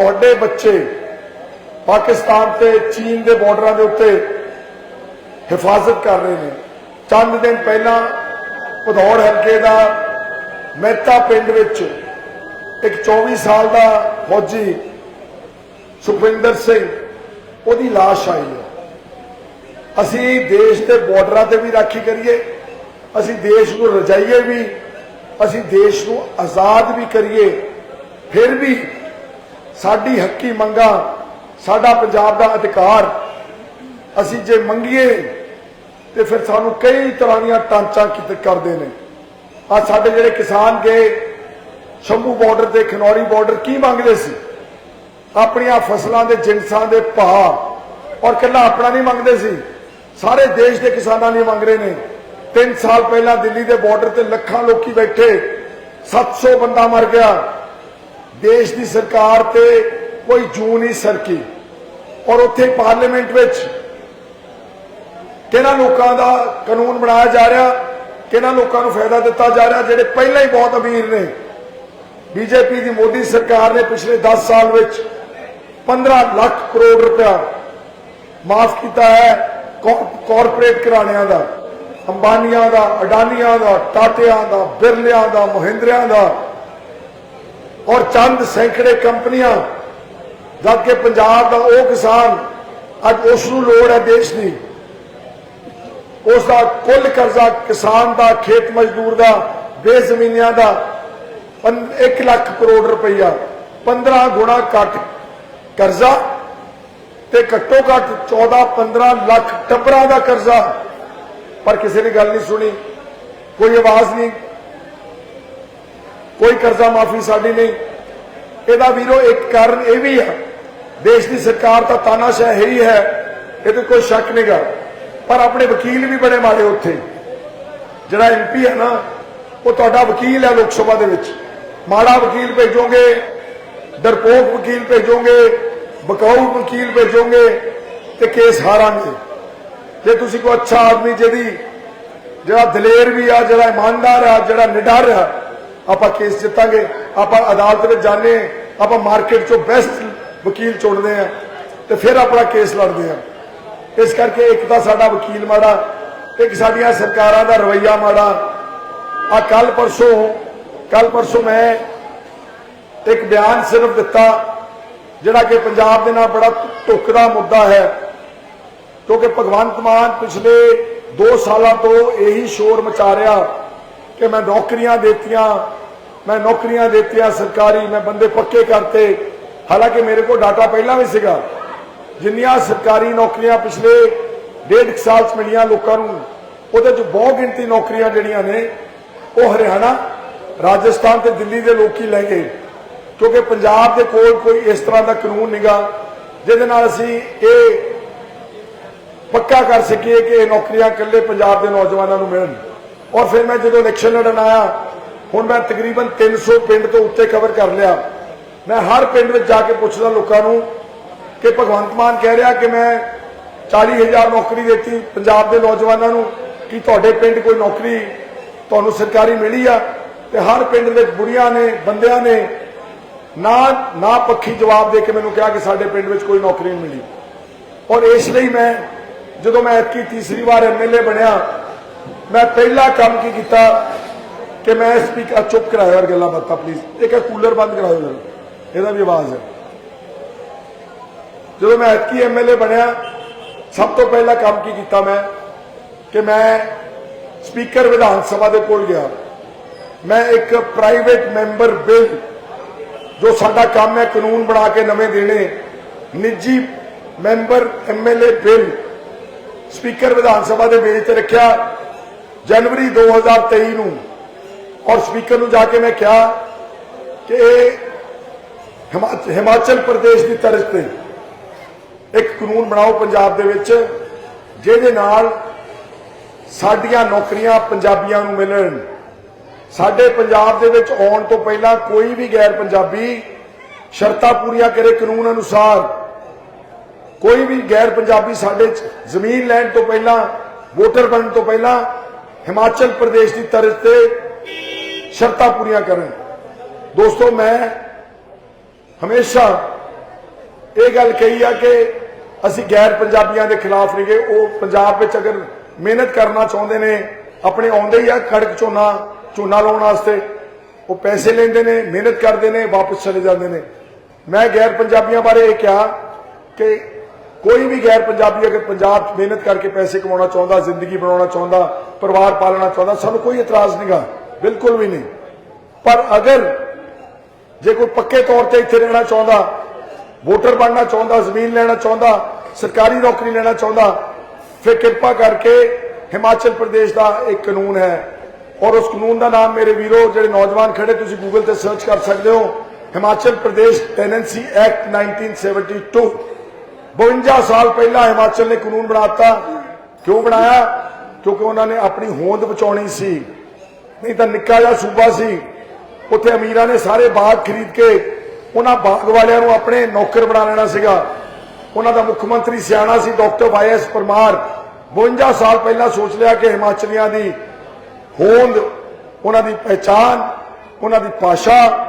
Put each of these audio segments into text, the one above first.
ਤੁਹਾਡੇ ਬੱਚੇ ਪਾਕਿਸਤਾਨ ਤੇ ਚੀਨ ਦੇ ਬਾਰਡਰਾਂ ਦੇ ਉੱਤੇ ਹਿਫਾਜ਼ਤ ਕਰ ਰਹੇ ਨੇ। ਚੰਦ ਦਿਨ ਪਹਿਲਾਂ ਭਦੌੜ ਹਲਕੇ ਦਾ ਮਹਿਤਾ ਪਿੰਡ ਵਿੱਚ ਇੱਕ 24 ਸਾਲ ਦਾ ਫੌਜੀ ਸੁਖਵਿੰਦਰ ਸਿੰਘ, ਉਹਦੀ লাশ ਆਈ ਹੈ। ਅਸੀਂ ਦੇਸ਼ ਦੇ ਬਾਰਡਰਾਂ ਤੇ ਵੀ ਰਾਖੀ ਕਰੀਏ, ਅਸੀਂ ਦੇਸ਼ ਨੂੰ ਰਜਾਈਏ ਵੀ, ਅਸੀਂ ਦੇਸ਼ ਨੂੰ ਆਜ਼ਾਦ ਵੀ ਕਰੀਏ, ਫਿਰ ਵੀ ਸਾਡੀ ਹੱਕੀ ਮੰਗਾ, ਸਾਡਾ ਪੰਜਾਬ ਦਾ ਅਧਿਕਾਰ, ਅਸੀਂ ਜੇ ਮੰਗੀਏ ਤੇ ਫਿਰ ਸਾਨੂੰ ਕਈ ਤਰ੍ਹਾਂ ਦੀਆਂ ਟਾਂਚਾਂ ਕਰਦੇ ਨੇ। ਆ ਸਾਡੇ ਜਿਹੜੇ ਕਿਸਾਨ ਗਏ, ਸ਼ੰਭੂ ਬਾਰਡਰ ਤੇ ਖਨੌਰੀ ਬਾਰਡਰ ਕੀ ਮੰਗਦੇ ਸੀ? ਆਪਣੀਆਂ ਫਸਲਾਂ ਦੇ ਜਿੰਸਾਂ ਦੇ ਭਾਅ ਔਰ ਕੱਲਾ ਆਪਣਾ ਨਹੀਂ ਮੰਗਦੇ ਸੀ? ਸਾਰੇ ਦੇਸ਼ ਦੇ ਕਿਸਾਨਾਂ ਲਈ ਮੰਗ ਰਹੇ ਨੇ। 3 ਸਾਲ ਪਹਿਲਾਂ ਦਿੱਲੀ ਦੇ ਬਾਰਡਰ ਤੇ ਲੱਖਾਂ ਲੋਕੀ ਬੈਠੇ 700 ਬੰਦਾ ਮਰ ਗਿਆ। ਦੇਸ਼ ਦੀ ਸਰਕਾਰ ਤੇ ਕੋਈ ਜੂ ਨਹੀਂ ਸਰਕੀ। ਔਰ ਉੱਥੇ ਪਾਰਲੀਮੈਂਟ ਵਿੱਚ ਕਿਹਨਾਂ ਲੋਕਾਂ ਦਾ ਕਾਨੂੰਨ ਬਣਾਇਆ ਜਾ ਰਿਹਾ, ਕਿਹਨਾਂ ਲੋਕਾਂ ਨੂੰ ਫਾਇਦਾ ਦਿੱਤਾ ਜਾ ਰਿਹਾ, ਜਿਹੜੇ ਪਹਿਲਾਂ ਹੀ ਬਹੁਤ ਅਮੀਰ ਨੇ। ਬੀਜੇਪੀ ਦੀ ਮੋਦੀ ਸਰਕਾਰ ਨੇ ਪਿਛਲੇ 10 ਸਾਲ ਵਿੱਚ 15 ਲੱਖ ਕਰੋੜ ਰੁਪਇਆ ਮਾਫ ਕੀਤਾ ਹੈ ਕਾਰਪੋਰੇਟ ਘਰਾਣਿਆਂ ਦਾ, ਅੰਬਾਨੀਆਂ ਦਾ, ਅਡਾਨੀਆਂ ਦਾ, ਟਾਟਿਆਂ ਦਾ, ਬਿਰਲਿਆਂ ਦਾ, ਮਹਿੰਦਰਿਆਂ ਦਾ। ਔਰ ਚੰਦ ਸੈਂਕੜੇ ਕੰਪਨੀਆਂ ਜਦ ਕਿ ਪੰਜਾਬ ਦਾ ਉਹ ਕਿਸਾਨ ਅੱਜ ਉਸ ਨੂੰ ਲੋੜ ਹੈ ਦੇਸ਼ ਦੀ। ਉਸ ਦਾ ਕੁੱਲ ਕਰਜ਼ਾ ਕਿਸਾਨ ਦਾ, ਖੇਤ ਮਜ਼ਦੂਰ ਦਾ, ਬੇਜ਼ਮੀਨਿਆਂ ਦਾ 1 ਲੱਖ ਕਰੋੜ ਰੁਪਈਆ। 15 ਗੁਣਾ ਘੱਟ ਕਰਜ਼ਾ ਤੇ ਘੱਟੋ ਘੱਟ 14 15 ਲੱਖ ਟੱਬਰਾਂ ਦਾ ਕਰਜ਼ਾ। ਪਰ ਕਿਸੇ ਨੇ ਗੱਲ ਨਹੀਂ ਸੁਣੀ, ਕੋਈ ਆਵਾਜ਼ ਨਹੀਂ ਕੋਈ ਕਰਜ਼ਾ ਮਾਫੀ ਸਾਡੀ ਨਹੀਂ। ਇਹਦਾ ਵੀਰੋ ਇੱਕ ਕਾਰਨ ਇਹ ਵੀ ਹੈ ਦੇਸ਼ ਦੀ ਸਰਕਾਰ ਤਾਂ ਤਾਨਾਸ਼ਾਹ ਹੈ ਹੀ ਹੈ, ਇਹ ਤੇ ਕੋਈ ਸ਼ੱਕ ਨਹੀਂਗਾ ਪਰ ਆਪਣੇ ਵਕੀਲ ਵੀ ਬੜੇ ਮਾੜੇ ਉੱਥੇ। ਜਿਹੜਾ ਐਮਪੀ ਹੈ ਨਾ, ਉਹ ਤੁਹਾਡਾ ਵਕੀਲ ਹੈ ਲੋਕ ਸਭਾ ਦੇ ਵਿੱਚ। ਮਾੜਾ ਵਕੀਲ ਭੇਜੋਗੇ, ਡਰਪੋਕ ਵਕੀਲ ਭੇਜੋਗੇ, ਬਕਾਊ ਵਕੀਲ ਭੇਜੋਗੇ ਤੇ ਕੇਸ ਹਾਰਾਂਗੇ। ਜੇ ਤੁਸੀਂ ਕੋਈ ਅੱਛਾ ਆਦਮੀ ਜਿਹਦੀ, ਜਿਹੜਾ ਦਲੇਰ ਵੀ ਆ, ਜਿਹੜਾ ਇਮਾਨਦਾਰ ਆ, ਜਿਹੜਾ ਨਿਡਰ ਆ ਆਪਾਂ ਕੇਸ ਜਿੱਤਾਂਗੇ, ਆਪਾਂ ਅਦਾਲਤ ਵਿੱਚ ਜਾਣੇ ਆਪਾਂ ਮਾਰਕੀਟ ਚੋਂ ਬੈਸਟ ਵਕੀਲ ਚੁਣਦੇ ਆ ਤੇ ਫਿਰ ਆਪਣਾ ਕੇਸ ਲੜਦੇ ਆ ਇਸ ਕਰਕੇ ਇੱਕ ਤਾਂ ਸਾਡਾ ਵਕੀਲ ਮਾੜਾ, ਇੱਕ ਸਾਡੀਆਂ ਸਰਕਾਰਾਂ ਦਾ ਰਵਈਆ ਮਾੜਾ। ਆ ਕੱਲ ਪਰਸੋਂ ਕੱਲ ਪਰਸੋਂ ਮੈਂ ਇੱਕ ਬਿਆਨ ਸਿਰਫ ਦਿੱਤਾ, ਜਿਹੜਾ ਕਿ ਪੰਜਾਬ ਦੇ ਨਾਲ ਬੜਾ ਟੁਕਦਾ ਮੁੱਦਾ ਹੈ। ਕਿਉਂਕਿ ਭਗਵੰਤ ਮਾਨ ਪਿਛਲੇ 2 ਸਾਲਾਂ ਤੋਂ ਇਹੀ ਸ਼ੋਰ ਮਚਾ ਰਿਹਾ ਕਿ ਮੈਂ ਨੌਕਰੀਆਂ ਦਿੱਤੀਆਂ ਮੈਂ ਨੌਕਰੀਆਂ ਦਿੱਤੀਆਂ ਸਰਕਾਰੀ, ਮੈਂ ਬੰਦੇ ਪੱਕੇ ਕਰਤੇ। ਹਾਲਾਂਕਿ ਮੇਰੇ ਕੋਲ ਡਾਟਾ ਪਹਿਲਾਂ ਵੀ ਸੀਗਾ। ਜਿੰਨੀਆਂ ਸਰਕਾਰੀ ਨੌਕਰੀਆਂ ਪਿਛਲੇ ਡੇਢ ਸਾਲ ਚ ਮਿਲੀਆਂ ਲੋਕਾਂ ਨੂੰ, ਉਹਦੇ ਚ ਬਹੁਤ ਗਿਣਤੀ ਨੌਕਰੀਆਂ ਜਿਹੜੀਆਂ ਨੇ, ਉਹ ਹਰਿਆਣਾ, ਰਾਜਸਥਾਨ ਤੇ ਦਿੱਲੀ ਦੇ ਲੋਕੀ ਲੈ ਗਏ। ਕਿਉਂਕਿ ਪੰਜਾਬ ਦੇ ਕੋਲ ਕੋਈ ਇਸ ਤਰ੍ਹਾਂ ਦਾ ਕਾਨੂੰਨ ਨਹੀਂਗਾ, ਜਿਹਦੇ ਨਾਲ ਅਸੀਂ ਇਹ ਪੱਕਾ ਕਰ ਸਕੀਏ ਕਿ ਇਹ ਨੌਕਰੀਆਂ ਇਕੱਲੇ ਪੰਜਾਬ ਦੇ ਨੌਜਵਾਨਾਂ ਨੂੰ ਮਿਲਣ। ਔਰ ਫਿਰ ਮੈਂ ਜਦੋਂ ਇਲੈਕਸ਼ਨ ਲੜਨ ਆਇਆ ਹੁਣ ਮੈਂ ਤਕਰੀਬਨ 300 ਪਿੰਡ ਤੋਂ ਉੱਤੇ ਕਵਰ ਕਰ ਲਿਆ। ਮੈਂ ਹਰ ਪਿੰਡ ਵਿੱਚ ਜਾ ਕੇ ਪੁੱਛਦਾ ਲੋਕਾਂ ਨੂੰ ਕਿ ਭਗਵੰਤ ਮਾਨ ਕਹਿ ਰਿਹਾ ਕਿ ਮੈਂ 40000 ਨੌਕਰੀ ਦਿੱਤੀ ਪੰਜਾਬ ਦੇ ਨੌਜਵਾਨਾਂ ਨੂੰ, ਕਿ ਤੁਹਾਡੇ ਪਿੰਡ ਕੋਈ ਨੌਕਰੀ ਤੁਹਾਨੂੰ ਸਰਕਾਰੀ ਮਿਲੀ ਆ? ਤੇ ਹਰ ਪਿੰਡ ਵਿੱਚ ਬੁੜੀਆਂ ਨੇ, ਬੰਦਿਆਂ ਨੇ ਨਾ ਨਾ ਪੱਖੀ ਜਵਾਬ ਦੇ ਕੇ ਮੈਨੂੰ ਕਿਹਾ ਕਿ ਸਾਡੇ ਪਿੰਡ ਵਿੱਚ ਕੋਈ ਨੌਕਰੀ ਨਹੀਂ ਮਿਲੀ। ਔਰ ਇਸ ਲਈ ਮੈਂ, ਜਦੋਂ ਮੈਂ ਐਤਕੀ ਤੀਸਰੀ ਵਾਰ ਐਮਐਲਏ ਬਣਿਆ, ਮੈਂ ਪਹਿਲਾ ਕੰਮ ਕੀ ਕੀਤਾ? ਕਿ ਮੈਂ ਸਪੀਕਰ ਚੁੱਪ ਕਰਾਇਆ ਔਰ ਗੱਲਾਂ ਬਾਤਾਂ ਪਲੀਜ਼ ਇੱਕ ਕੂਲਰ ਬੰਦ ਕਰਾਓ ਜਰਾ ਇਹਦਾ ਵੀ ਆਵਾਜ਼ ਹੈ। ਜਦੋਂ ਮੈਂ ਐਤਕੀ ਐਮਐਲਏ ਬਣਿਆ, ਸਭ ਤੋਂ ਪਹਿਲਾ ਕੰਮ ਕੀ ਕੀਤਾ ਮੈਂ? ਕਿ ਮੈਂ ਸਪੀਕਰ ਵਿਧਾਨ ਸਭਾ ਦੇ ਕੋਲ ਗਿਆ। ਮੈਂ ਇੱਕ ਪ੍ਰਾਈਵੇਟ ਮੈਂਬਰ ਬਿੱਲ, ਜੋ ਸਾਡਾ ਕੰਮ ਹੈ, ਕਾਨੂੰਨ ਬਣਾ ਕੇ ਨਵੇਂ ਦੇਣੇ, ਨਿੱਜੀ member MLA bill speaker Vidhan Sabha ਦੇ ਮੇਜ਼ ਤੇ ਰੱਖਿਆ। ਜਨਵਰੀ 2023 ਨੂੰ ਔਰ ਸਪੀਕਰ ਨੂੰ ਜਾ ਕੇ ਮੈਂ ਕਿਹਾ ਕਿ ਹਿਮਾਚਲ ਪ੍ਰਦੇਸ਼ ਦੀ ਤਰਜ਼ ਤੇ ਇੱਕ ਕਾਨੂੰਨ ਬਣਾਓ ਪੰਜਾਬ ਦੇ ਵਿੱਚ ਜਿਹਦੇ ਨਾਲ ਸਾਡੀਆਂ ਨੌਕਰੀਆਂ ਪੰਜਾਬੀਆਂ ਨੂੰ ਮਿਲਣ ਸਾਡੇ ਪੰਜਾਬ ਦੇ ਵਿੱਚ ਆਉਣ ਤੋਂ ਪਹਿਲਾਂ ਕੋਈ ਵੀ ਗੈਰ ਪੰਜਾਬੀ ਸ਼ਰਤਾਂ ਪੂਰੀਆਂ ਕਰੇ ਕਾਨੂੰਨ ਅਨੁਸਾਰ। ਕੋਈ ਵੀ ਗੈਰ ਪੰਜਾਬੀ ਸਾਡੇ ਜ਼ਮੀਨ ਲੈਣ ਤੋਂ ਪਹਿਲਾਂ, ਵੋਟਰ ਬਣਨ ਤੋਂ ਪਹਿਲਾਂ ਹਿਮਾਚਲ ਪ੍ਰਦੇਸ਼ ਦੀ ਤਰਜ਼ ਤੇ ਸ਼ਰਤਾਂ ਪੂਰੀਆਂ ਕਰਨ। ਦੋਸਤੋ, ਮੈਂ ਹਮੇਸ਼ਾ ਇਹ ਗੱਲ ਕਹੀ ਆ ਕਿ ਅਸੀਂ ਗੈਰ ਪੰਜਾਬੀਆਂ ਦੇ ਖਿਲਾਫ ਨਹੀਂ ਗਏ ਉਹ ਪੰਜਾਬ ਵਿੱਚ ਅਗਰ ਮਿਹਨਤ ਕਰਨਾ ਚਾਹੁੰਦੇ ਨੇ, ਆਪਣੇ ਆਉਂਦੇ ਹੀ ਆ ਕੜਕ ਝੋਨਾ ਝੋਨਾ ਲਾਉਣ ਵਾਸਤੇ, ਉਹ ਪੈਸੇ ਲੈਂਦੇ ਨੇ, ਮਿਹਨਤ ਕਰਦੇ ਨੇ, ਵਾਪਸ ਚਲੇ ਜਾਂਦੇ ਨੇ। ਮੈਂ ਗੈਰ ਪੰਜਾਬੀਆਂ ਬਾਰੇ ਇਹ ਕਿਹਾ ਕਿ ਕੋਈ ਵੀ ਗੈਰ ਪੰਜਾਬੀ ਅਗਰ ਪੰਜਾਬ 'ਚ ਮਿਹਨਤ ਕਰਕੇ ਪੈਸੇ ਕਮਾਉਣਾ ਚਾਹੁੰਦਾ, ਜ਼ਿੰਦਗੀ ਬਣਾਉਣਾ ਚਾਹੁੰਦਾ, ਪਰਿਵਾਰ ਪਾਲਣਾ ਚਾਹੁੰਦਾ, ਸਾਨੂੰ ਕੋਈ ਇਤਰਾਜ਼ ਨਹੀਂਗਾ। ਬਿਲਕੁਲ ਵੀ ਨਹੀਂ। ਪਰ ਅਗਰ ਜੇ ਕੋਈ ਪੱਕੇ ਤੌਰ ਤੇ ਇੱਥੇ ਰਹਿਣਾ ਚਾਹੁੰਦਾ, ਵੋਟਰ ਬਣਨਾ ਚਾਹੁੰਦਾ, ਜ਼ਮੀਨ ਲੈਣਾ ਚਾਹੁੰਦਾ, ਸਰਕਾਰੀ ਨੌਕਰੀ ਲੈਣਾ ਚਾਹੁੰਦਾ, ਫਿਰ ਕਿਰਪਾ ਕਰਕੇ ਹਿਮਾਚਲ ਪ੍ਰਦੇਸ਼ ਦਾ ਇੱਕ ਕਾਨੂੰਨ ਹੈ। ਔਰ ਉਸ ਕਾਨੂੰਨ ਦਾ ਨਾਮ ਮੇਰੇ ਵੀਰੋ, ਜਿਹੜੇ ਨੌਜਵਾਨ ਖੜੇ, ਤੁਸੀਂ ਗੂਗਲ ਤੇ ਸਰਚ ਕਰ ਸਕਦੇ ਹੋ। ਹਿਮਾਚਲ ਪ੍ਰਦੇਸ਼ ਟੈਨੈਂਸੀ ਐਕਟ 1972 52 ਸਾਲ ਪਹਿਲਾਂ ਹਿਮਾਚਲ ਨੇ ਕਾਨੂੰਨ ਬਣਾਤਾ ਕਿਉਂ ਬਣਾਇਆ? ਕਿਉਂਕਿ ਉਹਨਾਂ ਨੇ ਆਪਣੀ ਹੋਂਦ ਬਚਾਉਣੀ ਸੀ। ਨਹੀਂ ਤਾਂ ਨਿੱਕਾ ਜਿਹਾ ਸੂਬਾ ਸੀ। ਉੱਥੇ ਅਮੀਰਾਂ ਨੇ ਸਾਰੇ ਬਾਗ ਖਰੀਦ ਕੇ ਉਹਨਾਂ ਬਾਗ ਵਾਲਿਆਂ ਨੂੰ ਆਪਣੇ ਨੌਕਰ ਬਣਾ ਲੈਣਾ ਸੀਗਾ। ਉਹਨਾਂ ਦਾ ਮੁੱਖ ਮੰਤਰੀ ਸਿਆਣਾ ਸੀ, ਡਾਕਟਰ ਵਾਈਐਸ ਪਰਮਾਰ। 52 ਸਾਲ ਪਹਿਲਾਂ ਸੋਚ ਲਿਆ ਕਿ ਹਿਮਾਚਲੀਆਂ ਦੀ ਹੋਂਦ, ਉਹਨਾਂ ਦੀ ਪਹਿਚਾਨ ਉਹਨਾਂ ਦੀ ਭਾਸ਼ਾ,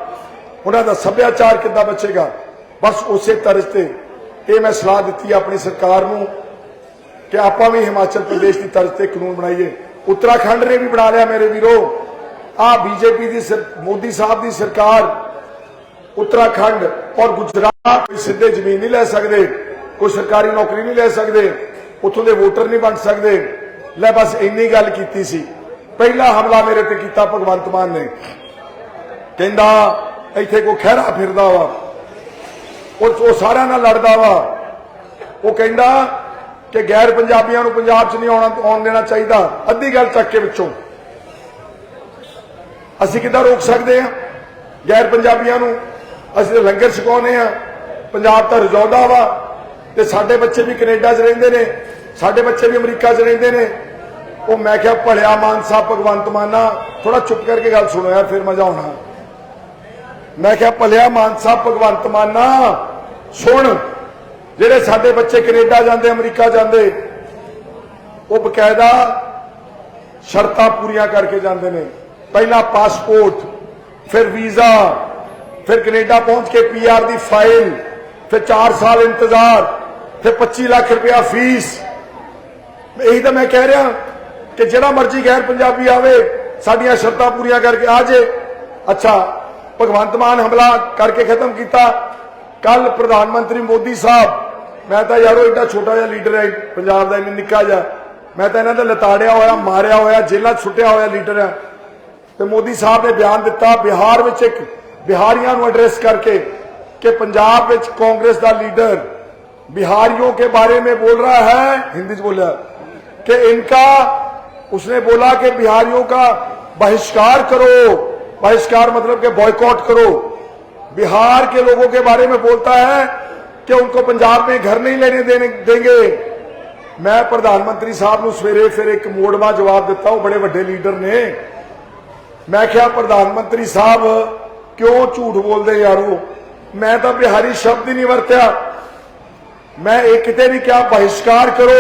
ਉਹਨਾਂ ਦਾ ਸੱਭਿਆਚਾਰ ਕਿੱਦਾਂ ਬਚੇਗਾ? ਬਸ ਉਸੇ ਤਰਜ਼ ਤੇ ਇਹ ਮੈਂ ਸਲਾਹ ਦਿੱਤੀ ਆਪਣੀ ਸਰਕਾਰ ਨੂੰ ਕਿ ਆਪਾਂ ਵੀ ਹਿਮਾਚਲ ਪ੍ਰਦੇਸ਼ ਦੀ ਤਰਜ਼ ਤੇ ਕਾਨੂੰਨ ਬਣਾਈਏ। ਉੱਤਰਾਖੰਡ ਨੇ ਵੀ ਬਣਾ ਲਿਆ ਮੇਰੇ ਵੀਰੋ। ਆ ਬੀਜੇਪੀ ਦੀ ਮੋਦੀ ਸਾਹਿਬ ਦੀ ਸਰਕਾਰ ਉੱਤਰਾਖੰਡ ਔਰ ਗੁਜਰਾਤ ਕੋਈ ਸਿੱਧੇ ਜ਼ਮੀਨ ਨਹੀਂ ਲੈ ਸਕਦੇ, ਕੋਈ ਸਰਕਾਰੀ ਨੌਕਰੀ ਨਹੀਂ ਲੈ ਸਕਦੇ, ਉੱਥੋਂ ਦੇ ਵੋਟਰ ਨਹੀਂ ਬਣ ਸਕਦੇ। ਲੈ ਬਸ ਇੰਨੀ ਗੱਲ ਕੀਤੀ ਸੀ। ਪਹਿਲਾ ਹਮਲਾ ਮੇਰੇ ਤੇ ਕੀਤਾ ਭਗਵੰਤ ਮਾਨ ਨੇ। ਕਹਿੰਦਾ, ਇੱਥੇ ਕੋਈ ਖਹਿਰਾ ਫਿਰਦਾ ਵਾ ਉਹ ਸਾਰਿਆਂ ਨਾਲ ਲੜਦਾ ਵਾ। ਉਹ ਕਹਿੰਦਾ ਕਿ ਗੈਰ ਪੰਜਾਬੀਆਂ ਨੂੰ ਪੰਜਾਬ 'ਚ ਨਹੀਂ ਆਉਣਾ, ਆਉਣ ਦੇਣਾ ਚਾਹੀਦਾ, ਅੱਧੀ ਗੱਲ ਚੱਕ ਕੇ ਵਿੱਚੋਂ। ਅਸੀਂ ਕਿੱਦਾਂ ਰੋਕ ਸਕਦੇ ਹਾਂ? ਗੈਰ ਪੰਜਾਬੀਆਂ ਨੂੰ ਅਸੀਂ ਤਾਂ ਲੰਗਰ ਛਕਾਉਂਦੇ ਆ ਪੰਜਾਬ ਤਾਂ ਰਜੌਦਾ ਵਾ, ਤੇ ਸਾਡੇ ਬੱਚੇ ਵੀ ਕੈਨੇਡਾ 'ਚ ਰਹਿੰਦੇ ਨੇ, ਸਾਡੇ ਬੱਚੇ ਵੀ ਅਮਰੀਕਾ 'ਚ ਰਹਿੰਦੇ ਨੇ। ਉਹ ਮੈਂ ਕਿਹਾ, ਭਲਿਆ ਮਾਨਸਾ ਭਗਵੰਤ ਮਾਨਾ ਥੋੜਾ ਚੁੱਪ ਕਰਕੇ ਗੱਲ ਸੁਣੋ ਯਾਰ, ਫਿਰ ਮਜ਼ਾ ਆਉਣਾ। ਮੈਂ ਕਿਹਾ, ਭਲਿਆ ਮਾਨਸਾ ਭਗਵੰਤ ਮਾਨਾ ਸੁਣ ਜਿਹੜੇ ਸਾਡੇ ਬੱਚੇ ਕੈਨੇਡਾ ਜਾਂਦੇ, ਅਮਰੀਕਾ ਜਾਂਦੇ, ਉਹ ਬਕਾਇਦਾ ਸ਼ਰਤਾਂ ਪੂਰੀਆਂ ਕਰਕੇ ਜਾਂਦੇ ਨੇ। ਪਹਿਲਾਂ ਪਾਸਪੋਰਟ, ਫਿਰ ਵੀਜ਼ਾ, ਫਿਰ ਕੈਨੇਡਾ ਪਹੁੰਚ ਕੇ ਪੀਆਰ ਦੀ ਫਾਈਲ, ਫਿਰ 4 ਸਾਲ ਇੰਤਜ਼ਾਰ, ਫਿਰ 25 ਲੱਖ ਰੁਪਇਆ ਫੀਸ। ਇਹੀ ਤਾਂ ਮੈਂ ਕਹਿ ਰਿਹਾ ਕਿ ਜਿਹੜਾ ਮਰਜ਼ੀ ਗੈਰ ਪੰਜਾਬੀ ਆਵੇ, ਸਾਡੀਆਂ ਸ਼ਰਤਾਂ ਪੂਰੀਆਂ ਕਰਕੇ ਆ ਜੇ। ਅੱਛਾ, ਭਗਵੰਤ ਮਾਨ ਹਮਲਾ ਕਰਕੇ ਖਤਮ ਕੀਤਾ। ਕੱਲ ਪ੍ਰਧਾਨ ਮੰਤਰੀ ਮੋਦੀ ਸਾਹਿਬ, ਮੈਂ ਤਾਂ ਯਾਰੋ ਇੱਡਾ ਛੋਟਾ ਜਿਹਾ ਲੀਡਰ ਹੈ, ਪੰਜਾਬ ਦਾ ਇੰਨਾ ਨਿੱਕਾ ਜਿਹਾ, ਮੈਂ ਤਾਂ ਇਹਨਾਂ ਦਾ ਲਤਾੜਿਆ ਹੋਇਆ, ਮਾਰਿਆ ਹੋਇਆ, ਜੇਲ੍ਹਾਂ 'ਚ ਹੋਇਆ ਲੀਡਰ ਹੈ। ਤੇ ਮੋਦੀ ਸਾਹਿਬ ਨੇ ਬਿਆਨ ਦਿੱਤਾ, ਬਿਹਾਰ ਵਿੱਚ ਇੱਕ ਬਿਹਾਰੀਆਂ ਨੂੰ ਐਡਰੈਸ ਕਰਕੇ ਕਿ ਪੰਜਾਬ ਵਿੱਚ ਕਾਂਗਰਸ ਦਾ ਲੀਡਰ बिहारियों ਬਾਰੇ बारे ਬੋਲ बोल ਹੈ, ਹਿੰਦੀ ਚ ਬੋਲਿਆ, ਕਿ ਇਨਕਾ ਉਸਨੇ ਬੋਲਾ ਕਿ बिहारियों ਕਾ बहिष्कार ਕਰੋ, ਬਹਿਸ਼ਕਾਰ ਮਤਲਬ ਕਿ बॉयकॉट ਕਰੋ। बिहार के लोगों के बारे में बोलता है कि उनको पंजाब में घर नहीं लेने देने देंगे मैं प्रधानमंत्री साहब ਨੂੰ ਸਵੇਰੇ ਫਿਰ ਇੱਕ ਮੋੜਵਾ ਜਵਾਬ ਦਿੱਤਾ ਉਹ ਬੜੇ ਵੱਡੇ ਲੀਡਰ ਨੇ ਮੈਂ ਕਿਹਾ ਪ੍ਰਧਾਨ ਮੰਤਰੀ ਸਾਹਿਬ ਕਿਉਂ ਝੂਠ ਬੋਲਦੇ ਯਾਰੋ ਮੈਂ ਤਾਂ ਬਿਹਾਰੀ ਸ਼ਬਦ ਹੀ ਨਹੀਂ ਵਰਤਿਆ ਮੈਂ ਇਹ ਕਿਤੇ ਨਹੀਂ ਕਿਹਾ ਬਹਿਸ਼ਕਾਰ ਕਰੋ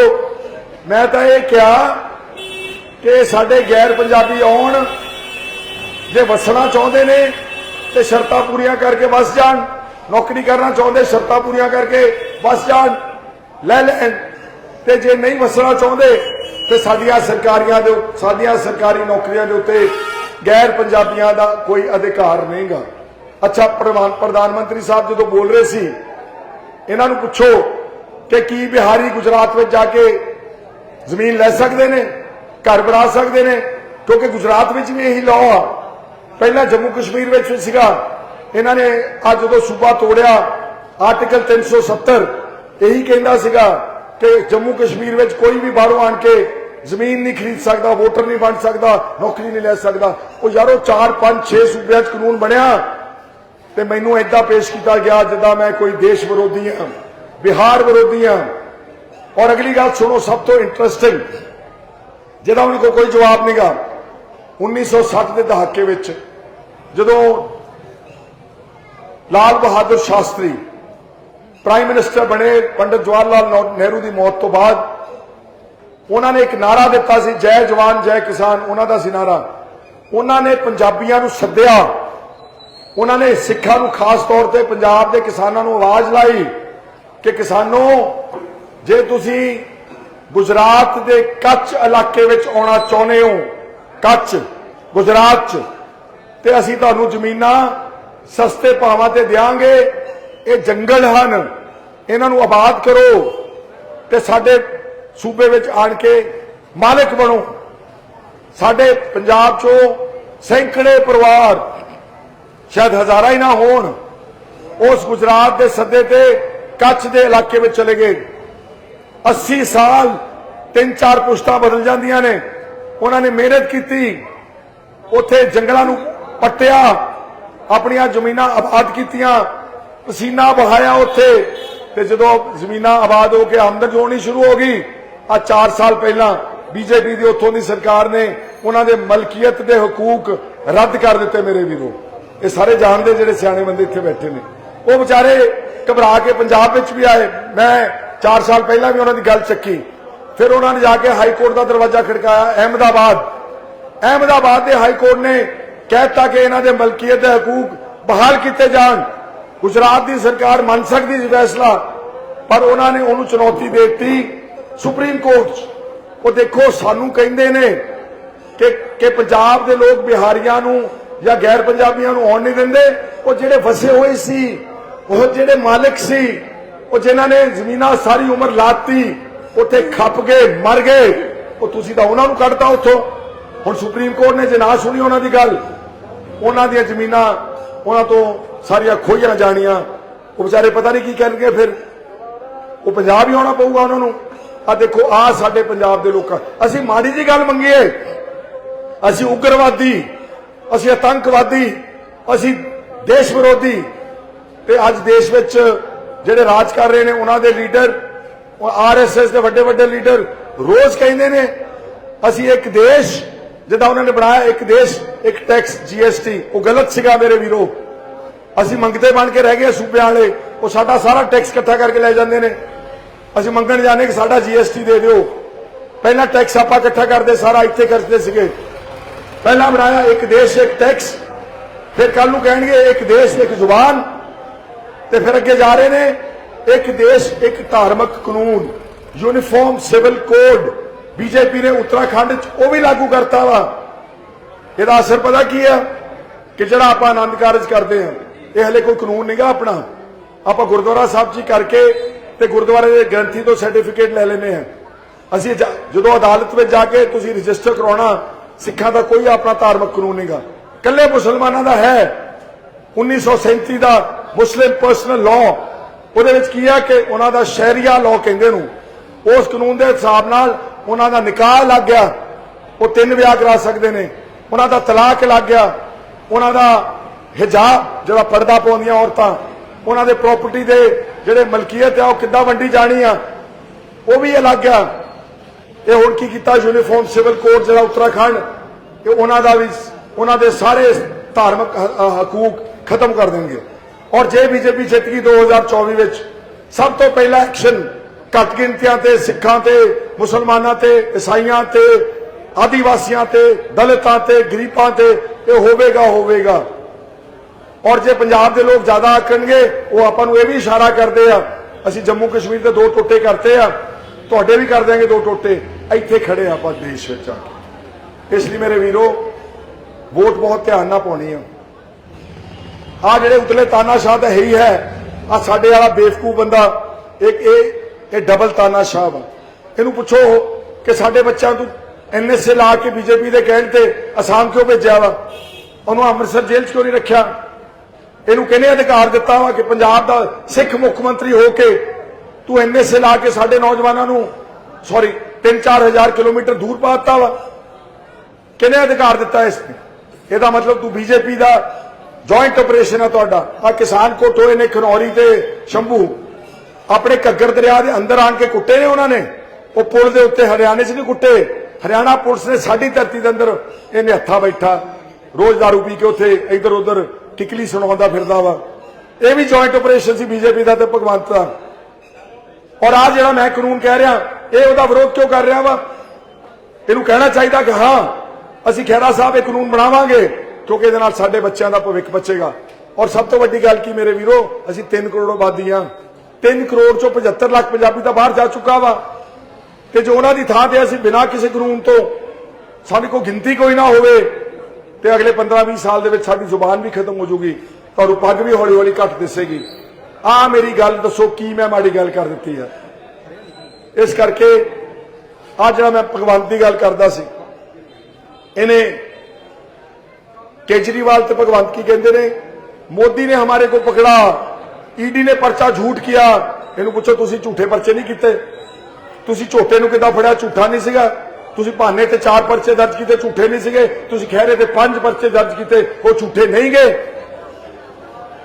ਮੈਂ ਤਾਂ ਇਹ ਕਿਹਾ ਕਿ ਸਾਡੇ ਗੈਰ ਪੰਜਾਬੀ ਆਉਣ ਜੇ ਵਸਣਾ ਚਾਹੁੰਦੇ ਨੇ ਤੇ ਸ਼ਰਤਾਂ ਪੂਰੀਆਂ ਕਰਕੇ ਵਸ ਜਾਣ। ਨੌਕਰੀ ਕਰਨਾ ਚਾਹੁੰਦੇ ਸ਼ਰਤਾਂ ਪੂਰੀਆਂ ਕਰਕੇ ਵਸ ਜਾਣ। ਲੈ ਲੈਣ। ਤੇ ਜੇ ਨਹੀਂ ਵਸਣਾ ਚਾਹੁੰਦੇ, ਤੇ ਸਾਡੀਆਂ ਸਰਕਾਰੀਆਂ ਦੇ ਸਾਡੀਆਂ ਸਰਕਾਰੀ ਨੌਕਰੀਆਂ ਦੇ ਉੱਤੇ ਗੈਰ ਪੰਜਾਬੀਆਂ ਦਾ ਕੋਈ ਅਧਿਕਾਰ ਨਹੀਂਗਾ। ਅੱਛਾ ਪ੍ਰਧਾਨ ਪ੍ਰਧਾਨ ਮੰਤਰੀ ਸਾਹਿਬ ਜਦੋਂ ਬੋਲ ਰਹੇ ਸੀ, ਇਹਨਾਂ ਨੂੰ ਪੁੱਛੋ ਕਿ ਕੀ ਬਿਹਾਰੀ ਗੁਜਰਾਤ ਵਿੱਚ ਜਾ ਕੇ ਜ਼ਮੀਨ ਲੈ ਸਕਦੇ ਨੇ, ਘਰ ਬਣਾ ਸਕਦੇ ਨੇ, ਕਿਉਂਕਿ ਗੁਜਰਾਤ ਵਿੱਚ ਵੀ ਇਹੀ ਲਾਅ ਆ। ਪਹਿਲਾਂ ਜੰਮੂ ਕਸ਼ਮੀਰ ਵਿੱਚ ਵੀ ਸੀਗਾ। ਇਹਨਾਂ ਨੇ ਅੱਜ ਜਦੋਂ ਸੂਬਾ ਤੋੜਿਆ ਆਰਟੀਕਲ 370 ਇਹੀ ਕਹਿੰਦਾ ਸੀਗਾ ਕਿ ਜੰਮੂ ਕਸ਼ਮੀਰ ਵਿੱਚ ਕੋਈ ਵੀ ਬਾਹਰੋਂ ਆਣ ਕੇ ਜ਼ਮੀਨ ਨਹੀਂ ਖਰੀਦ ਸਕਦਾ, ਵੋਟਰ ਨਹੀਂ ਬਣ ਸਕਦਾ, ਨੌਕਰੀ ਨਹੀਂ ਲੈ ਸਕਦਾ। ਉਹ ਯਾਰੋ 4 5 6 ਸੂਬਿਆਂ 'ਚ ਕਾਨੂੰਨ ਬਣਿਆ। ਤੇ ਮੈਨੂੰ ਏਦਾਂ ਪੇਸ਼ ਕੀਤਾ ਗਿਆ ਜਿੱਦਾਂ ਮੈਂ ਕੋਈ ਦੇਸ਼ ਵਿਰੋਧੀ ਹਾਂ, ਬਿਹਾਰ ਵਿਰੋਧੀ ਹਾਂ। ਔਰ ਅਗਲੀ ਗੱਲ ਸੁਣੋ, ਸਭ ਤੋਂ ਇੰਟਰਸਟਿੰਗ ਜਿਹਦਾ ਉਹਨਾਂ ਕੋਲ ਕੋਈ ਜਵਾਬ ਨਹੀਂਗਾ 1960 ਦੇ ਦਹਾਕੇ ਵਿੱਚ ਜਦੋਂ ਲਾਲ ਬਹਾਦਰ ਸ਼ਾਸਤਰੀ ਪ੍ਰਾਈਮ ਮਿਨਿਸਟਰ ਬਣੇ, ਪੰਡਿਤ ਜਵਾਹਰ ਲਾਲ ਨਹਿਰੂ ਦੀ ਮੌਤ ਤੋਂ ਬਾਅਦ, ਉਹਨਾਂ ਨੇ ਇੱਕ ਨਾਰਾ ਦਿੱਤਾ ਸੀ, ਜੈ ਜਵਾਨ, ਜੈ ਕਿਸਾਨ, ਉਹਨਾਂ ਦਾ ਸੀ ਨਾਰਾ। ਉਹਨਾਂ ਨੇ ਪੰਜਾਬੀਆਂ ਨੂੰ ਸੱਦਿਆ। ਉਹਨਾਂ ਨੇ ਸਿੱਖਾਂ ਨੂੰ ਖਾਸ ਤੌਰ ਤੇ ਪੰਜਾਬ ਦੇ ਕਿਸਾਨਾਂ ਨੂੰ ਆਵਾਜ਼ ਲਾਈ ਕਿ ਕਿਸਾਨੋ, ਜੇ ਤੁਸੀਂ ਗੁਜਰਾਤ ਦੇ ਕੱਚ ਇਲਾਕੇ ਵਿੱਚ ਆਉਣਾ ਚਾਹੁੰਦੇ ਹੋ, ਕੱਚ, ਗੁਜਰਾਤ ਚ ਤੇ ਅਸੀਂ ਤੁਹਾਨੂੰ ਜ਼ਮੀਨਾਂ ਸਸਤੇ ਭਾਵਾਂ ਤੇ ਦੇਾਂਗੇ ਇਹ ਜੰਗਲ ਹਨ। ਇਹਨਾਂ ਨੂੰ ਆਬਾਦ ਕਰੋ ਤੇ ਸਾਡੇ ਸੂਬੇ ਵਿੱਚ ਆਣ ਕੇ ਮਾਲਕ ਬਣੋ। ਸਾਡੇ ਪੰਜਾਬ ਚੋਂ ਸੈਂਕੜੇ ਪਰਿਵਾਰ ਸ਼ਾਇਦ ਹਜ਼ਾਰਾਂ ਹੀ ਨਾ ਹੋਣ, ਉਸ ਗੁਜਰਾਤ ਦੇ ਸੱਦੇ ਤੇ ਕੱਛ ਦੇ ਇਲਾਕੇ ਵਿੱਚ ਚਲੇ ਗਏ। 80 ਸਾਲ ਤਿੰਨ ਚਾਰ ਪੁਸ਼ਤਾਂ ਬਦਲ ਜਾਂਦੀਆਂ ਨੇ। ਉਹਨਾਂ ਨੇ ਮਿਹਨਤ ਕੀਤੀ। ਉੱਥੇ ਜੰਗਲਾਂ ਨੂੰ ਪੱਟਿਆ, ਆਪਣੀਆਂ ਜ਼ਮੀਨਾਂ ਆਬਾਦ ਕੀਤੀਆਂ, ਪਸੀਨਾ ਬਹਾਇਆ ਉੱਥੇ। ਤੇ ਜਦੋਂ ਜ਼ਮੀਨਾਂ ਆਬਾਦ ਹੋ ਕੇ ਆਮਦਨ ਹੋਣੀ ਸ਼ੁਰੂ ਹੋ ਗਈ ਆ 4 ਸਾਲ ਪਹਿਲਾਂ ਬੀਜੇਪੀ ਦੀ ਉੱਥੋਂ ਦੀ ਸਰਕਾਰ ਨੇ ਉਹਨਾਂ ਦੇ ਮਲਕੀਅਤ ਦੇ ਹਕੂਕ ਰੱਦ ਕਰ ਦਿੱਤੇ ਮੇਰੇ ਵੀਰੋ। ਇਹ ਸਾਰੇ ਜਾਣਦੇ ਜਿਹੜੇ ਸਿਆਣੇ ਬੰਦੇ ਇੱਥੇ ਬੈਠੇ ਨੇ। ਉਹ ਵਿਚਾਰੇ ਘਬਰਾ ਕੇ ਪੰਜਾਬ ਵਿੱਚ ਵੀ ਆਏ। ਮੈਂ 4 ਸਾਲ ਪਹਿਲਾਂ ਵੀ ਉਹਨਾਂ ਦੀ ਗੱਲ ਚੱਕੀ। ਫਿਰ ਉਹਨਾਂ ਨੇ ਜਾ ਕੇ ਹਾਈ ਕੋਰਟ ਦਾ ਦਰਵਾਜ਼ਾ ਖੜਕਾਇਆ, ਅਹਿਮਦਾਬਾਦ। ਅਹਿਮਦਾਬਾਦ ਦੇ ਹਾਈ ਕੋਰਟ ਨੇ ਕਹਿਤਾ ਕਿ ਇਹਨਾਂ ਦੇ ਮਲਕੀਅਤ ਦੇ ਹਕੂਕ ਬਹਾਲ ਕੀਤੇ ਜਾਣ। ਗੁਜਰਾਤ ਦੀ ਸਰਕਾਰ ਮੰਨ ਸਕਦੀ ਸੀ ਫੈਸਲਾ, ਪਰ ਉਹਨਾਂ ਨੇ ਉਹਨੂੰ ਚੁਣੌਤੀ ਦੇ ਦਿੱਤੀ ਸੁਪਰੀਮ ਕੋਰਟ ਉਹ ਦੇਖੋ, ਸਾਨੂੰ ਕਹਿੰਦੇ ਨੇ ਕਿ ਕਿ ਪੰਜਾਬ ਦੇ ਲੋਕ ਬਿਹਾਰੀਆਂ ਨੂੰ ਜਾਂ ਗੈਰ ਪੰਜਾਬੀਆਂ ਨੂੰ ਆਉਣ ਨਹੀਂ ਦਿੰਦੇ। ਉਹ ਜਿਹੜੇ ਵਸੇ ਹੋਏ ਸੀ, ਉਹ ਜਿਹੜੇ ਮਾਲਕ ਸੀ, ਉਹ ਜਿਨ੍ਹਾਂ ਨੇ ਜ਼ਮੀਨਾਂ ਸਾਰੀ ਉਮਰ ਲਾਤੀ, ਉੱਥੇ ਖੱਪ ਗਏ, ਮਰ ਗਏ। ਉਹ ਤੁਸੀਂ ਤਾਂ ਉਹਨਾਂ ਨੂੰ ਕੱਢਤਾ ਉੱਥੋਂ। ਹੁਣ ਸੁਪਰੀਮ ਕੋਰਟ ਨੇ ਜੇ ਨਾ ਸੁਣੀ ਉਹਨਾਂ ਦੀ ਗੱਲ ਉਹਨਾਂ ਦੀਆਂ ਜ਼ਮੀਨਾਂ, ਉਹਨਾਂ ਤੋਂ ਸਾਰੀਆਂ ਖੋਈਆਂ ਜਾਣੀਆਂ। ਉਹ ਵਿਚਾਰੇ ਪਤਾ ਨਹੀਂ ਕੀ ਕਰਨਗੇ ਫਿਰ। ਉਹ ਪੰਜਾਬ ਹੀ ਆਉਣਾ ਪਊਗਾ ਉਹਨਾਂ ਨੂੰ। ਆ ਦੇਖੋ ਆ ਸਾਡੇ ਪੰਜਾਬ ਦੇ ਲੋਕਾਂ। ਅਸੀਂ ਮਾੜੀ ਜੀ ਗੱਲ ਮੰਗੀਏ। ਅਸੀਂ ਉਗਰਵਾਦੀ, ਅਸੀਂ ਆਤੰਕਵਾਦੀ, ਅਸੀਂ ਦੇਸ਼ ਵਿਰੋਧੀ। ਤੇ ਅੱਜ ਦੇਸ਼ ਵਿੱਚ ਜਿਹੜੇ ਰਾਜ ਕਰ ਰਹੇ ਨੇ, ਉਹਨਾਂ ਦੇ ਲੀਡਰ, ਉਹ ਆਰਐਸਐਸ ਦੇ ਵੱਡੇ ਵੱਡੇ ਲੀਡਰ ਰੋਜ਼ ਕਹਿੰਦੇ ਨੇ, ਅਸੀਂ ਇੱਕ ਦੇਸ਼ ਜਿੱਦਾਂ ਉਹਨਾਂ ਨੇ ਬਣਾਇਆ ਇੱਕ ਦੇਸ਼, ਇੱਕ ਟੈਕਸ ਜੀਐਸਟੀ ਉਹ ਗਲਤ ਸੀਗਾ ਮੇਰੇ ਵੀਰੋ। ਅਸੀਂ ਮੰਗਤੇ ਬਣ ਕੇ ਰਹਿ ਗਏ ਸੂਬਿਆਂ ਵਾਲੇ। ਉਹ ਸਾਡਾ ਸਾਰਾ ਟੈਕਸ ਇਕੱਠਾ ਕਰਕੇ ਲੈ ਜਾਂਦੇ ਨੇ। ਅਸੀਂ ਮੰਗਣ ਜਾਣੇ ਕਿ ਸਾਡਾ ਜੀਐਸਟੀ ਦੇ ਦਿਓ। ਪਹਿਲਾਂ ਟੈਕਸ ਆਪਾਂ ਇਕੱਠਾ ਕਰਦੇ, ਸਾਰਾ ਇੱਥੇ ਕਰਦੇ ਸੀਗੇ। ਪਹਿਲਾਂ ਬਣਾਇਆ ਇੱਕ ਦੇਸ਼, ਇੱਕ ਟੈਕਸ ਫਿਰ ਕੱਲ ਨੂੰ ਕਹਿਣਗੇ ਇੱਕ ਦੇਸ਼, ਇੱਕ ਜ਼ੁਬਾਨ। ਤੇ ਫਿਰ ਅੱਗੇ ਜਾ ਰਹੇ ਨੇ, ਇੱਕ ਦੇਸ਼, ਇੱਕ ਧਾਰਮਿਕ ਕਾਨੂੰਨ। ਯੂਨੀਫਾਰਮ ਸਿਵਲ ਕੋਡ ਬੀਜੇਪੀ ਨੇ ਉੱਤਰਾਖੰਡ ਚ ਉਹ ਵੀ ਲਾਗੂ ਕਰਤਾ ਵਾ। ਇਹਦਾ ਅਸਰ ਪਤਾ ਕੀ ਆ? ਕਿ ਜਿਹੜਾ ਆਪਾਂ ਆਨੰਦ ਕਾਰਜ ਕਰਦੇ ਆ, ਇਹ ਹਲੇ ਕੋਈ ਕਾਨੂੰਨ ਨਹੀਂਗਾ ਆਪਣਾ। ਆਪਾਂ ਗੁਰਦੁਆਰਾ ਸਾਹਿਬ ਜੀ ਕਰਕੇ ਤੇ ਗੁਰਦੁਆਰੇ ਦੇ ਗ੍ਰੰਥੀ ਤੋਂ ਸਰਟੀਫਿਕੇਟ ਲੈ ਲੈਨੇ ਆ। ਅਸੀਂ ਜਦੋਂ ਅਦਾਲਤ ਵਿੱਚ ਜਾ ਕੇ ਤੁਸੀਂ ਰਜਿਸਟਰ ਕਰਾਉਣਾ, ਸਿੱਖਾਂ ਦਾ ਕੋਈ ਆਪਣਾ ਧਾਰਮਿਕ ਕਾਨੂੰਨ ਨਹੀਂਗਾ ਕੱਲੇ ਮੁਸਲਮਾਨਾਂ ਦਾ ਹੈ। 1937 ਦਾ ਮੁਸਲਿਮ ਪਰਸਨਲ ਲਾਅ ਉਹਦੇ ਵਿੱਚ ਕੀ ਹੈ ਕਿ ਉਹਨਾਂ ਦਾ ਸ਼ਹਿਰੀਆ ਲਾਅ ਕਹਿੰਦੇ ਨੂੰ। ਉਸ ਕਾਨੂੰਨ ਦੇ ਹਿਸਾਬ ਨਾਲ ਉਹਨਾਂ ਦਾ ਨਿਕਾਹ ਲੱਗ ਗਿਆ। ਉਹ ਤਿੰਨ ਵਿਆਹ ਕਰਾ ਸਕਦੇ ਨੇ। ਉਹਨਾਂ ਦਾ ਤਲਾਕ ਲੱਗ ਗਿਆ। ਉਹਨਾਂ ਦਾ ਹਿਜਾਬ, ਜਿਹੜਾ ਪਰਦਾ ਪਾਉਂਦੀਆਂ ਔਰਤਾਂ, ਉਹਨਾਂ ਦੇ ਪ੍ਰਾਪਰਟੀ ਦੇ ਜਿਹੜੇ ਮਲਕੀਅਤ ਆ, ਉਹ ਕਿੱਦਾਂ ਵੰਡੀ ਜਾਣੀ ਆ, ਉਹ ਵੀ ਅਲੱਗ ਆ ਇਹ ਹੁਣ ਕੀ ਕੀਤਾ? ਯੂਨੀਫਾਰਮ ਸਿਵਲ ਕੋਡ ਜਿਹੜਾ ਉੱਤਰਾਖੰਡ, ਇਹ ਉਹਨਾਂ ਦਾ ਵੀ, ਉਹਨਾਂ ਦੇ ਸਾਰੇ ਧਾਰਮਿਕ ਹਕੂਕ ਖਤਮ ਕਰ ਦੇਣਗੇ। ਔਰ ਜੇ ਬੀਜੇਪੀ ਜਿੱਤ ਗਈ 2024 ਵਿੱਚ, ਸਭ ਤੋਂ ਪਹਿਲਾ ਐਕਸ਼ਨ ਘੱਟ ਗਿਣਤੀਆਂ ਤੇ, ਸਿੱਖਾਂ ਤੇ, ਮੁਸਲਮਾਨਾਂ ਤੇ, ਈਸਾਈਆਂ ਤੇ, ਆਦੀਵਾਸੀਆਂ ਤੇ, ਦਲਿਤਾਂ ਤੇ, ਗਰੀਬਾਂ ਤੇ, ਇਹ ਹੋਵੇਗਾ ਹੋਵੇਗਾ। ਔਰ ਜੇ ਪੰਜਾਬ ਦੇ ਲੋਕ ਜ਼ਿਆਦਾ ਆਕਣਗੇ ਉਹ ਆਪਾਂ ਨੂੰ ਇਹ ਵੀ ਇਸ਼ਾਰਾ ਕਰਦੇ ਆ, ਅਸੀਂ ਜੰਮੂ ਕਸ਼ਮੀਰ ਦੇ ਦੋ ਟੋਟੇ ਕਰਤੇ ਆ, ਤੁਹਾਡੇ ਵੀ ਕਰ ਦਿਆਂਗੇ ਦੋ ਟੋਟੇ, ਇੱਥੇ ਖੜੇ ਆ ਆਪਾਂ ਦੇਸ਼ ਵਿੱਚ ਆ ਕੇ। ਇਸ ਲਈ ਮੇਰੇ ਵੀਰੋ, ਵੋਟ ਬਹੁਤ ਧਿਆਨ ਨਾਲ ਪਾਉਣੀ ਆ। ਆ ਜਿਹੜੇ ਉਤਲੇ ਤਾਨਾਸ਼ਾਹ ਤਾਂ ਹੈ ਹੀ ਹੈ ਆ ਸਾਡੇ ਵਾਲਾ ਬੇਵਕੂਫ ਬੰਦਾ, ਇੱਕ ਇਹ ਇਹ ਡਬਲ ਤਾਨਾਸ਼ਾਹ ਵਾ। ਇਹਨੂੰ ਪੁੱਛੋ ਕਿ ਸਾਡੇ ਬੱਚਿਆਂ ਨੂੰ ਐਨਐਸਏ ਲਾ ਕੇ ਬੀਜੇਪੀ ਦੇ ਕਹਿਣ ਤੇ ਅਸਾਮ ਕਿਉਂ ਭੇਜਿਆ ਵਾ? ਉਹਨੂੰ ਅੰਮ੍ਰਿਤਸਰ ਜੇਲ੍ਹ 'ਚ ਕਿਉਂ ਨਹੀਂ ਰੱਖਿਆ? ਇਹਨੂੰ ਕਿਹਨੇ ਅਧਿਕਾਰ ਦਿੱਤਾ ਵਾ ਕਿ ਪੰਜਾਬ ਦਾ ਸਿੱਖ ਮੁੱਖ ਮੰਤਰੀ ਹੋ ਕੇ ਤੂੰ ਐਨਐਸਏ ਲਾ ਕੇ ਸਾਡੇ ਨੌਜਵਾਨਾਂ ਨੂੰ ਸੌਰੀ 3-4000 ਕਿਲੋਮੀਟਰ ਦੂਰ ਪਾਤਾ ਵਾ? ਕਿਹਨੇ ਅਧਿਕਾਰ ਦਿੱਤਾ ਇਸ ਤੇ? ਇਹਦਾ ਮਤਲਬ ਤੂੰ ਬੀਜੇਪੀ ਦਾ ਜੁਆਇੰਟ ਆਪਰੇਸ਼ਨ ਹੈ ਤੁਹਾਡਾ। ਆ ਕਿਸਾਨ ਕੋਟ ਹੋਏ ਨੇ ਖਨੌਰੀ ਤੇ ਸ਼ੰਭੂ ਆਪਣੇ ਘੱਗਰ ਦਰਿਆ ਦੇ ਅੰਦਰ ਆਣ ਕੇ ਕੁੱਟੇ ਨੇ ਉਹਨਾਂ ਨੇ। ਉਹ ਪੁਲ ਦੇ ਉੱਤੇ ਹਰਿਆਣੇ 'ਚ ਨਹੀਂ ਕੁੱਟੇ। ਹਰਿਆਣਾ ਪੁਲਿਸ ਨੇ ਸਾਡੀ ਧਰਤੀ ਦੇ ਅੰਦਰ ਇਹਨੇ ਹੱਥਾ ਬੈਠਾ। ਰੋਜ਼ ਦਾਰੂ ਪੀ ਕੇ ਉੱਥੇ ਇੱਧਰ ਉੱਧਰ ਕਿਕਲੀ ਸੁਣਾਉਂਦਾ ਫਿਰਦਾ ਵਾ। ਇਹ ਵੀ ਜੁਆਇੰਟ ਆਪਰੇਸ਼ਨ ਸੀ ਬੀਜੇਪੀ ਦਾ ਤੇ ਭਗਵੰਤ ਦਾ। ਔਰ ਆ ਜਿਹੜਾ ਮੈਂ ਕਾਨੂੰਨ ਕਹਿ ਰਿਹਾ, ਇਹ ਉਹਦਾ ਵਿਰੋਧ ਕਿਉਂ ਕਰ ਰਿਹਾ ਵਾ? ਇਹਨੂੰ ਕਹਿਣਾ ਚਾਹੀਦਾ ਕਿ ਹਾਂ, ਅਸੀਂ ਖਹਿਰਾ ਸਾਹਿਬ ਇਹ ਕਾਨੂੰਨ ਬਣਾਵਾਂਗੇ, ਕਿਉਂਕਿ ਇਹਦੇ ਨਾਲ ਸਾਡੇ ਬੱਚਿਆਂ ਦਾ ਭਵਿੱਖ ਬਚੇਗਾ। ਔਰ ਸਭ ਤੋਂ ਵੱਡੀ ਗੱਲ ਕੀ ਮੇਰੇ ਵੀਰੋ, ਅਸੀਂ 3 ਕਰੋੜ ਆਬਾਦੀ ਆ। 3 ਕਰੋੜ ਚੋਂ 75 ਲੱਖ ਪੰਜਾਬੀ ਤਾਂ ਬਾਹਰ ਜਾ ਚੁੱਕਾ ਵਾ ਤੇ ਜੋ ਉਹਨਾਂ ਦੀ ਥਾਂ ਤੇ ਅਸੀਂ ਬਿਨਾਂ ਕਿਸੇ ਕਾਨੂੰਨ ਤੋਂ ਸਾਡੀ ਕੋਈ ਗਿਣਤੀ ਕੋਈ ਨਾ ਹੋਵੇ ਤੇ ਅਗਲੇ 15-20 ਸਾਲ ਦੇ ਵਿੱਚ ਸਾਡੀ ਜ਼ੁਬਾਨ ਵੀ ਖਤਮ ਹੋ ਜੂਗੀ ਤੁਹਾਨੂੰ ਪੱਗ ਵੀ ਹੌਲੀ ਹੌਲੀ ਘੱਟ ਦਿਸੇਗੀ ਆ ਮੇਰੀ ਗੱਲ ਦੱਸੋ ਕੀ ਮੈਂ ਮਾੜੀ ਗੱਲ ਕਰ ਦਿੱਤੀ ਆ ਇਸ ਕਰਕੇ ਆ ਜਿਹੜਾ ਮੈਂ ਭਗਵੰਤ ਦੀ ਗੱਲ ਕਰਦਾ ਸੀ ਇਹਨੇ केजरीवाल तो भगवंत की कहते ने मोदी ने हमारे को पकड़ा ਈਡੀ ਨੇ ਪਰਚਾ ਝੂਠ ਕੀਤਾ। ਇਹਨੂੰ ਪੁੱਛੋ, ਤੁਸੀਂ ਝੂਠੇ ਪਰਚੇ ਨਹੀਂ ਕੀਤੇ। ਤੁਸੀਂ ਝੋਟੇ ਨੂੰ ਕਿਦਾਂ ਫੜਿਆ? ਝੂਠਾ ਨਹੀਂ ਸੀਗਾ। ਤੁਸੀਂ ਭਾਨੇ ਤੇ ਚਾਰ ਪਰਚੇ ਦਰਜ ਕੀਤੇ, ਝੂਠੇ ਨਹੀਂ ਸੀਗੇ। ਤੁਸੀਂ ਖਹਿਰੇ ਤੇ ਪੰਜ ਪਰਚੇ ਦਰਜ ਕੀਤੇ, ਉਹ ਝੂਠੇ ਨਹੀਂ ਗਏ।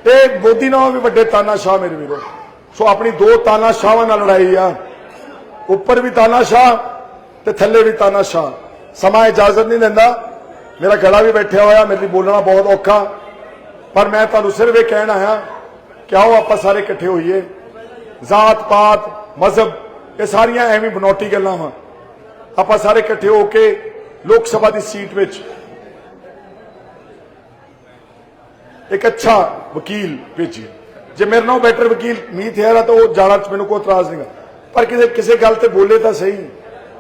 ਇਹ ਗੋਦੀ ਨਾਲ ਵੀ ਵੱਡੇ ਤਾਨਾ ਸ਼ਾਹ ਮੇਰੇ ਵੀਰੋ। ਸੋ ਆਪਣੀ ਦੋ ਤਾਨਾਸ਼ਾਹਾਂ ਨਾਲ ਲੜਾਈ ਆ। ਉੱਪਰ ਵੀ ਤਾਨਾਸ਼ਾਹ ਤੇ ਥੱਲੇ ਵੀ ਤਾਨਾਸ਼ਾਹ। ਸਮਾਂ ਇਜਾਜ਼ਤ ਨਹੀਂ ਦਿੰਦਾ ਮੇਰਾ ਗਲਾ ਵੀ ਬੈਠਿਆ ਹੋਇਆ, ਮੇਰੇ ਲਈ ਬੋਲਣਾ ਬਹੁਤ ਔਖਾ। ਪਰ ਮੈਂ ਤੁਹਾਨੂੰ ਸਿਰਫ ਇਹ ਕਹਿਣਾ ਆ ਕਿ ਆਓ ਆਪਾਂ ਸਾਰੇ ਇਕੱਠੇ ਹੋਈਏ? ਜ਼ਾਤ, ਪਾਤ, ਮਜ਼ਹਬ, ਇਹ ਸਾਰੀਆਂ ਐਵੇਂ ਬਨੌਟੀ ਗੱਲਾਂ ਵਾ। ਆਪਾਂ ਸਾਰੇ ਇਕੱਠੇ ਹੋ ਕੇ ਲੋਕ ਸਭਾ ਦੀ ਸੀਟ ਵਿੱਚ ਇੱਕ ਅੱਛਾ ਵਕੀਲ ਭੇਜੀਏ। ਜੇ ਮੇਰੇ ਨਾਲ ਬੈਟਰ ਵਕੀਲ ਮੀਤ ਹੈ ਤਾਂ ਉਹ ਜਾਣਾ ਚ ਮੈਨੂੰ ਕੋਈ ਇਤਰਾਜ਼ ਨਹੀਂ ਪਰ ਕਿਸੇ ਕਿਸੇ ਗੱਲ ਤੇ ਬੋਲੇ ਤਾਂ ਸਹੀ।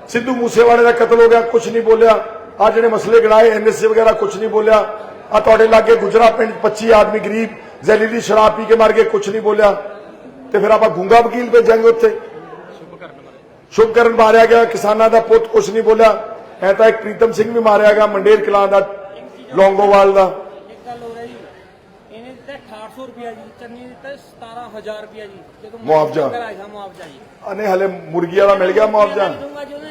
ਸਿੱਧੂ ਮੂਸੇਵਾਲੇ ਦਾ ਕਤਲ ਹੋ ਗਿਆ ਕੁਝ ਨਹੀਂ ਬੋਲਿਆ। ਆ ਜਿਹੜੇ ਮਸਲੇ ਗਣਾਏ ਐਨਐਸਏ ਵਗੈਰਾ ਕੁਝ ਨਹੀਂ ਬੋਲਿਆ। ਆ ਤੁਹਾਡੇ ਲਾਗੇ ਗੁਜਰਾ ਪਿੰਡ 25 ਆਦਮੀ ਗਰੀਬ ਜ਼ਹਿਰੀਲੀ ਸ਼ਰਾਬ ਪੀ ਕੇ ਮਰ ਗਏ ਕੁਝ ਨਹੀਂ ਬੋਲਿਆ। ਤੇ ਫਿਰ ਆਪਾਂ ਗੁੰਗਾ ਵਕੀਲ ਭੇਜਾਂਗੇ ਉੱਥੇ। ਸ਼ੁਭ ਕਰਨ ਮਾਰਿਆ ਗਿਆ ਕਿਸਾਨਾਂ ਦਾ ਪੁੱਤ ਕੁਝ ਨਹੀਂ ਬੋਲਿਆ। ਐ ਤਾਂ ਇੱਕ ਪ੍ਰੀਤਮ ਸਿੰਘ ਵੀ ਮਾਰਿਆ ਗਿਆ ਮੰਡੇਰ ਕਲਾਂ ਦਾ ਲੌਂਗੋਵਾਲ ਦਾ। ਇੱਕ ਗੱਲ ਹੋ ਰਹੀ ਜੀ ਇਹਨੇ ਦਿੱਤਾ 6800 ਰੁਪਿਆ ਜੀ ਚੰਨੀ ਨੇ ਦਿੱਤਾ 17000 ਰੁਪਿਆ ਜੀ। ਜਦੋਂ ਮੁਆਵਜ਼ਾ। ਅਨੇ ਹਲੇ ਮੁਰਗੀ ਵਾਲਾ ਮਿਲ ਗਿਆ ਮੁਆਵਜ਼ਾ।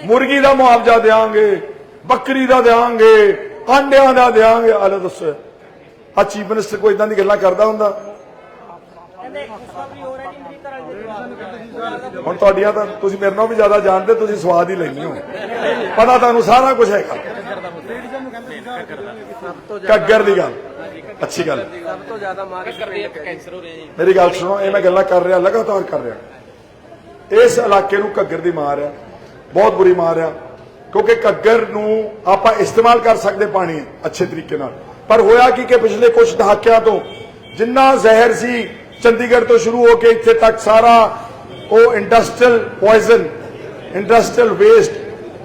ਮੁਰਗੀ ਦਾ ਮੁਆਵਜ਼ਾ ਦੇਾਂਗੇ ਬੱਕਰੀ ਦਾ ਦੇਾਂਗੇ ਆਂਡਿਆਂ ਦਾ ਦੇਾਂਗੇ ਆਲੇ ਦੱਸੋ। ਆ ਚੀਫ ਮਿਨਿਸਟਰ ਕੋਈ ਇਦਾਂ ਦੀ ਗੱਲਾਂ ਕਰਦਾ ਹੁੰਦਾ? ਹੁਣ ਤੁਹਾਡੀਆਂ ਤਾਂ ਤੁਸੀਂ ਮੇਰੇ ਨਾਲੋਂ ਵੀ ਜ਼ਿਆਦਾ ਜਾਣਦੇ, ਤੁਸੀਂ ਸਵਾਦ ਹੀ ਲੈਣੀ ਹੋ। ਪਤਾ ਤੁਹਾਨੂੰ ਸਾਰਾ ਕੁਝ ਹੈਗਾ। ਕੱਗਰ ਦੀ ਗੱਲ। ਅੱਛੀ ਗੱਲ। ਸਭ ਤੋਂ ਜ਼ਿਆਦਾ ਮਾਰ ਕੈਂਸਰ ਹੋ ਰਿਹਾ ਜੀ ਮੇਰੀ ਗੱਲ ਸੁਣੋ, ਇਹ ਮੈਂ ਗੱਲਾਂ ਕਰ ਰਿਹਾ, ਲਗਾਤਾਰ ਕਰ ਰਿਹਾ। ਇਸ ਇਲਾਕੇ ਨੂੰ ਘੱਗਰ ਦੀ ਮਾਰ ਆ। ਬਹੁਤ ਬੁਰੀ ਮਾਰ ਆ। ਕਿਉਂਕਿ ਘੱਗਰ ਨੂੰ ਆਪਾਂ ਇਸਤੇਮਾਲ ਕਰ ਸਕਦੇ ਪਾਣੀ ਅੱਛੇ ਤਰੀਕੇ ਨਾਲ। ਪਰ ਹੋਇਆ ਕੀ ਕਿ ਪਿਛਲੇ ਕੁਝ ਦਹਾਕਿਆਂ ਤੋਂ ਜਿੰਨਾ ਜ਼ਹਿਰ ਸੀ ਚੰਡੀਗੜ੍ਹ ਤੋਂ ਸ਼ੁਰੂ ਹੋ ਕੇ ਇੱਥੇ ਤੱਕ ਸਾਰਾ ਉਹ ਇੰਡਸਟਰੀਅਲ ਪੋਇਜ਼ਨ ਇੰਡਸਟਰੀਅਲ ਵੇਸਟ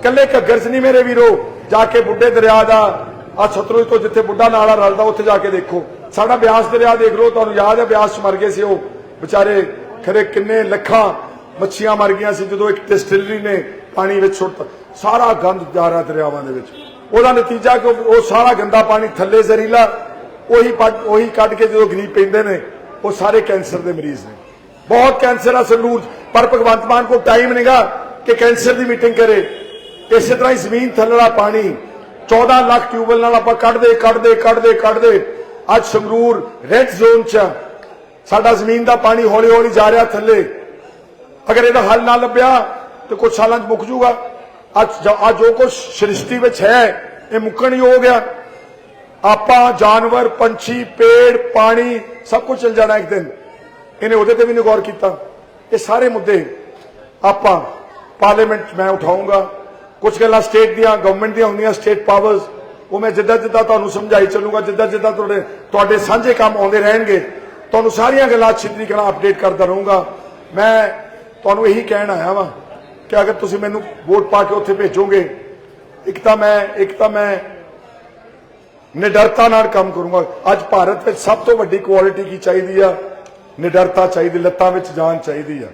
ਕੱਲੇ ਘੱਗਰ 'ਚ ਨਹੀਂ ਮੇਰੇ ਵੀਰੋ, ਜਾ ਕੇ ਬੁੱਢੇ ਦਰਿਆ ਦਾ ਆ ਸਤਲੁਜ ਤੋਂ ਜਿੱਥੇ ਬੁੱਢਾ ਨਾਲਾ ਰਲਦਾ ਉੱਥੇ ਜਾ ਕੇ ਦੇਖੋ। ਸਾਡਾ ਬਿਆਸ ਦਰਿਆ ਦੇਖ ਲਓ, ਤੁਹਾਨੂੰ ਯਾਦ ਹੈ ਬਿਆਸ ਮਰ ਗਏ ਸੀ ਉਹ। ਵਿਚਾਰੇ ਖਰੇ ਕਿੰਨੇ ਲੱਖਾਂ ਮੱਛੀਆਂ ਮਰ ਗਈਆਂ ਸੀ ਜਦੋਂ ਇੱਕ ਡਿਸਟਿਲਰੀ ਨੇ ਪਾਣੀ ਵਿੱਚ ਸੁੱਟ ਸਾਰਾ ਗੰਦ ਜਾ ਰਿਹਾ ਦਰਿਆਵਾਂ ਦੇ ਵਿੱਚ। ਉਹਦਾ ਨਤੀਜਾ ਕਿ ਉਹ ਸਾਰਾ ਗੰਦਾ ਪਾਣੀ ਥੱਲੇ ਜ਼ਰੀਲਾ ਉਹੀ ਉਹੀ ਕੱਢ ਕੇ ਜਦੋਂ ਗਰੀਬ ਪੈਂਦੇ ਨੇ, ਉਹ ਸਾਰੇ ਕੈਂਸਰ ਦੇ ਮਰੀਜ਼ ਨੇ। ਬਹੁਤ ਕੈਂਸਰ ਆ ਸੰਗਰੂਰ, ਪਰ ਭਗਵੰਤ ਮਾਨ ਕੋਲ ਟਾਈਮ ਨਹੀਂਗਾ ਕਿ ਕੈਂਸਰ ਦੀ ਮੀਟਿੰਗ ਕਰੇ। ਇਸੇ ਤਰ੍ਹਾਂ ਹੀ ਜ਼ਮੀਨ ਥੱਲੜਾ ਪਾਣੀ 14 ਲੱਖ ਟਿਊਬਲ ਨਾਲ ਆਪਾਂ ਕੱਢਦੇ ਕੱਢਦੇ ਕੱਢਦੇ ਕੱਢਦੇ। ਅੱਜ ਸੰਗਰੂਰ ਰੈੱਡ ਜ਼ੋਨ 'ਚ ਸਾਡਾ ਜ਼ਮੀਨ ਦਾ ਪਾਣੀ ਹੌਲੀ ਹੌਲੀ ਜਾ ਰਿਹਾ ਥੱਲੇ। ਅਗਰ ਇਹਦਾ ਹੱਲ ਨਾ ਲੱਭਿਆ, ਤੇ ਕੁਝ ਸਾਲਾਂ 'ਚ ਮੁੱਕ ਜੂਗਾ। ਅੱਜ ਜ- ਅੱਜ ਜੋ ਕੁਝ ਸ੍ਰਿਸ਼ਟੀ ਵਿੱਚ ਹੈ, ਇਹ ਮੁੱਕਣ ਹੋ ਗਿਆ ਆਪਾਂ ਜਾਨਵਰ, ਪੰਛੀ, ਪੇੜ, ਪਾਣੀ, ਸਭ ਕੁਝ ਚਲ ਜਾਣਾ ਇੱਕ ਦਿਨ। ਇਹਨੇ ਉਹਦੇ ਤੇ ਵੀ ਨਹੀਂ ਗੌਰ ਕੀਤਾ। ਇਹ ਸਾਰੇ ਮੁੱਦੇ ਆਪਾਂ ਪਾਰਲੀਮੈਂਟ 'ਚ ਮੈਂ ਉਠਾਉਂਗਾ। ਕੁਝ ਗੱਲਾਂ ਸਟੇਟ ਦੀਆਂ ਗਵਰਨਮੈਂਟ ਦੀਆਂ ਹੁੰਦੀਆਂ, ਸਟੇਟ ਪਾਵਰਸ ਉਹ ਮੈਂ ਜਿੱਦਾਂ ਜਿੱਦਾਂ ਤੁਹਾਨੂੰ ਸਮਝਾਈ ਚੱਲੂਗਾ, ਜਿੱਦਾਂ ਜਿੱਦਾਂ ਤੁਹਾਡੇ ਤੁਹਾਡੇ ਸਾਂਝੇ ਕੰਮ ਆਉਂਦੇ ਰਹਿਣਗੇ, ਤੁਹਾਨੂੰ ਸਾਰੀਆਂ ਗੱਲਾਂ ਅੱਛੀ ਤਰੀਕੇ ਨਾਲ ਅਪਡੇਟ ਕਰਦਾ ਰਹੂੰਗਾ। ਮੈਂ ਤੁਹਾਨੂੰ ਇਹੀ ਕਹਿਣ ਆਇਆ ਵਾਂ ਕਿ ਅਗਰ ਤੁਸੀਂ ਮੈਨੂੰ ਵੋਟ ਪਾ ਕੇ ਉੱਥੇ ਭੇਜੋਗੇ, ਇੱਕ ਤਾਂ ਮੈਂ, ਇੱਕ ਤਾਂ ਮੈਂ ਨਿਡਰਤਾ ਨਾਲ ਕੰਮ ਕਰੂੰਗਾ। ਅੱਜ ਭਾਰਤ ਵਿੱਚ ਸਭ ਤੋਂ ਵੱਡੀ ਕੁਆਲਿਟੀ ਕੀ ਚਾਹੀਦੀ ਆ? ਨਿਡਰਤਾ ਚਾਹੀਦੀ, ਲੱਤਾਂ ਵਿੱਚ ਜਾਨ ਚਾਹੀਦੀ ਆ।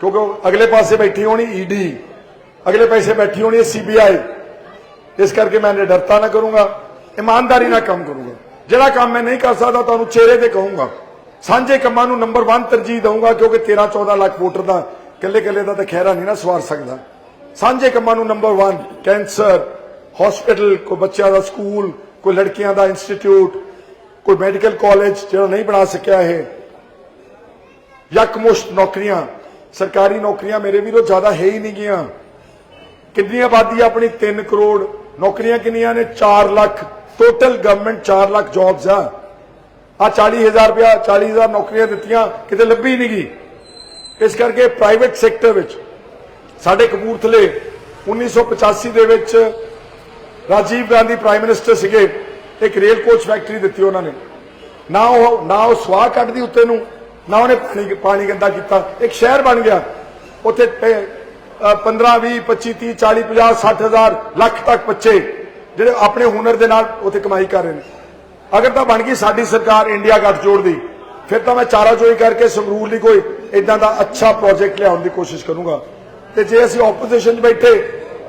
ਕਿਉਂਕਿ ਅਗਲੇ ਪਾਸੇ ਬੈਠੀ ਹੋਣੀ ਈਡੀ ਅਗਲੇ ਪਾਸੇ ਬੈਠੀ ਹੋਣੀ ਸੀਬੀਆਈ ਇਸ ਕਰਕੇ ਮੈਂ ਨਿਡਰਤਾ ਨਾ ਕਰੂੰਗਾ, ਇਮਾਨਦਾਰੀ ਨਾਲ ਕੰਮ ਕਰੂੰਗਾ। ਜਿਹੜਾ ਕੰਮ ਮੈਂ ਨਹੀਂ ਕਰ ਸਕਦਾ, ਤੁਹਾਨੂੰ ਚਿਹਰੇ ਤੇ ਕਹੂੰਗਾ। ਸਾਂਝੇ ਕੰਮਾਂ ਨੂੰ ਨੰਬਰ 1 ਤਰਜੀਹ ਦਊਂਗਾ, ਕਿਉਂਕਿ 13 14 ਲੱਖ ਵੋਟਰ ਦਾ ਇਕੱਲੇ ਇਕੱਲੇ ਦਾ ਤਾਂ ਖਹਿਰਾ ਨਹੀਂ ਨਾ ਸਵਾਰ ਸਕਦਾ। ਸਾਂਝੇ ਕੰਮਾਂ ਨੂੰ ਨੰਬਰ 1 ਕੈਂਸਰ ਹਸਪੀਟਲ ਕੋਈ ਬੱਚਿਆਂ ਦਾ ਸਕੂਲ ਕੋਈ ਲੜਕੀਆਂ ਦਾ ਇੰਸਟੀਚਿਊਟ ਕੋਈ ਮੈਡੀਕਲ ਕਾਲਜ ਜਿਹੜਾ ਨਹੀਂ ਬਣਾ ਸਕਿਆ ਇਹ। ਯਕਮੁਸ਼ਤ ਨੌਕਰੀਆਂ, ਸਰਕਾਰੀ ਨੌਕਰੀਆਂ ਮੇਰੇ ਵੀਰੋ ਜ਼ਿਆਦਾ ਹੈ ਹੀ ਨਹੀਂ ਗੀਆਂ ਕਿੰਨੀ ਆਬਾਦੀ ਆਪਣੀ 3 ਕਰੋੜ, ਨੌਕਰੀਆਂ ਕਿੰਨੀਆਂ ਨੇ? 4 lakh. Total government 4 lakh jobs ਆ। ਆ 40000 ਰੁਪਇਆ 40000 ਨੌਕਰੀਆਂ ਦਿੱਤੀਆਂ, ਕਿਤੇ ਲੱਭੀ ਨਹੀਂ ਗਈ। ਇਸ ਕਰਕੇ ਪ੍ਰਾਈਵੇਟ ਸੈਕਟਰ ਵਿੱਚ ਸਾਡੇ ਕਪੂਰਥਲੇ 1985 ਦੇ ਵਿੱਚ ਰਾਜੀਵ ਗਾਂਧੀ ਪ੍ਰਾਈਮ ਮਿਨਿਸਟਰ ਸੀਗੇ, ਇੱਕ ਰੇਲ ਕੋਚ ਫੈਕਟਰੀ ਦਿੱਤੀ ਉਹਨਾਂ ਨੇ। ਨਾ ਉਹ ਨਾ ਉਹ ਸਵਾਹ ਕੱਢਦੀ ਉੱਤੇ ਨੂੰ, ਨਾ ਉਹਨੇ ਪਾਣੀ ਪਾਣੀ ਗੰਦਾ ਕੀਤਾ। ਇੱਕ ਸ਼ਹਿਰ ਬਣ ਗਿਆ। ਉੱਥੇ 15 20 25 30 40 50 60 ਹਜ਼ਾਰ ਲੱਖ ਤੱਕ ਬੱਚੇ ਜਿਹੜੇ ਆਪਣੇ ਹੁਨਰ ਦੇ ਨਾਲ ਉੱਥੇ ਕਮਾਈ ਕਰ ਰਹੇ ਨੇ। ਅਗਰ ਤਾਂ ਬਣ ਗਈ ਸਾਡੀ ਸਰਕਾਰ ਇੰਡੀਆ ਗੱਠਜੋੜ ਦੀ, ਫਿਰ ਤਾਂ ਮੈਂ ਚਾਰਾ ਚੋਈ ਕਰਕੇ ਸੰਗਰੂਰ ਲਈ ਕੋਈ ਇਦਾਂ ਦਾ ਅੱਛਾ ਪ੍ਰੋਜੈਕਟ ਲਿਆਉਣ ਦੀ ਕੋਸ਼ਿਸ਼ ਕਰੂੰਗਾ। ਤੇ ਜੇ ਅਸੀਂ ਆਪੋਜੀਸ਼ਨ 'ਚ ਬੈਠੇ,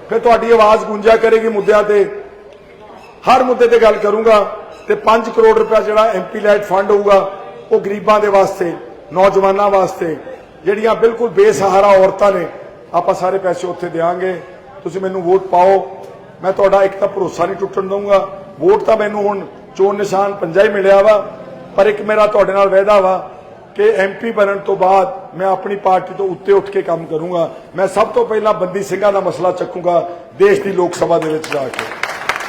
ਫਿਰ ਤੁਹਾਡੀ ਆਵਾਜ਼ ਗੂੰਜਿਆ ਕਰੇਗੀ ਮੁੱਦਿਆਂ ਤੇ। ਹਰ ਮੁੱਦੇ ਤੇ ਗੱਲ ਕਰੂੰਗਾ ਤੇ 5 ਕਰੋੜ ਰੁਪਏ ਜਿਹੜਾ ਐਮਪੀ ਲਾਈਟ ਫੰਡ ਹੋਊਗਾ, ਉਹ ਗਰੀਬਾਂ ਦੇ ਵਾਸਤੇ, ਨੌਜਵਾਨਾਂ ਵਾਸਤੇ, ਜਿਹੜੀਆਂ ਬਿਲਕੁਲ ਬੇਸਹਾਰਾ ਔਰਤਾਂ ਨੇ, ਆਪਾਂ ਸਾਰੇ ਪੈਸੇ ਉੱਥੇ ਦੇਵਾਂਗੇ ਤੁਸੀਂ ਮੈਨੂੰ ਵੋਟ ਪਾਓ। ਮੈਂ ਤੁਹਾਡਾ ਇੱਕ ਤਾਂ ਭਰੋਸਾ ਨਹੀਂ ਟੁੱਟਣ ਦਊਂਗਾ। ਵੋਟ ਤਾਂ ਮੈਨੂੰ ਹੁਣ ਚੋਣ ਨਿਸ਼ਾਨ ਪੰਜਾ ਹੀ ਮਿਲਿਆ ਵਾ, ਪਰ ਇੱਕ ਮੇਰਾ ਤੁਹਾਡੇ ਨਾਲ ਵਾਅਦਾ ਵਾ ਕਿ ਐਮਪੀ ਬਣਨ ਤੋਂ ਬਾਅਦ ਮੈਂ ਆਪਣੀ ਪਾਰਟੀ ਤੋਂ ਉੱਤੇ ਉੱਠ ਕੇ ਕੰਮ ਕਰੂੰਗਾ। ਮੈਂ ਸਭ ਤੋਂ ਪਹਿਲਾਂ ਬੰਦੀ ਸਿੰਘਾਂ ਦਾ ਮਸਲਾ ਚੱਕੂੰਗਾ, ਦੇਸ਼ ਦੀ ਲੋਕ ਸਭਾ ਦੇ ਵਿੱਚ ਜਾ ਕੇ।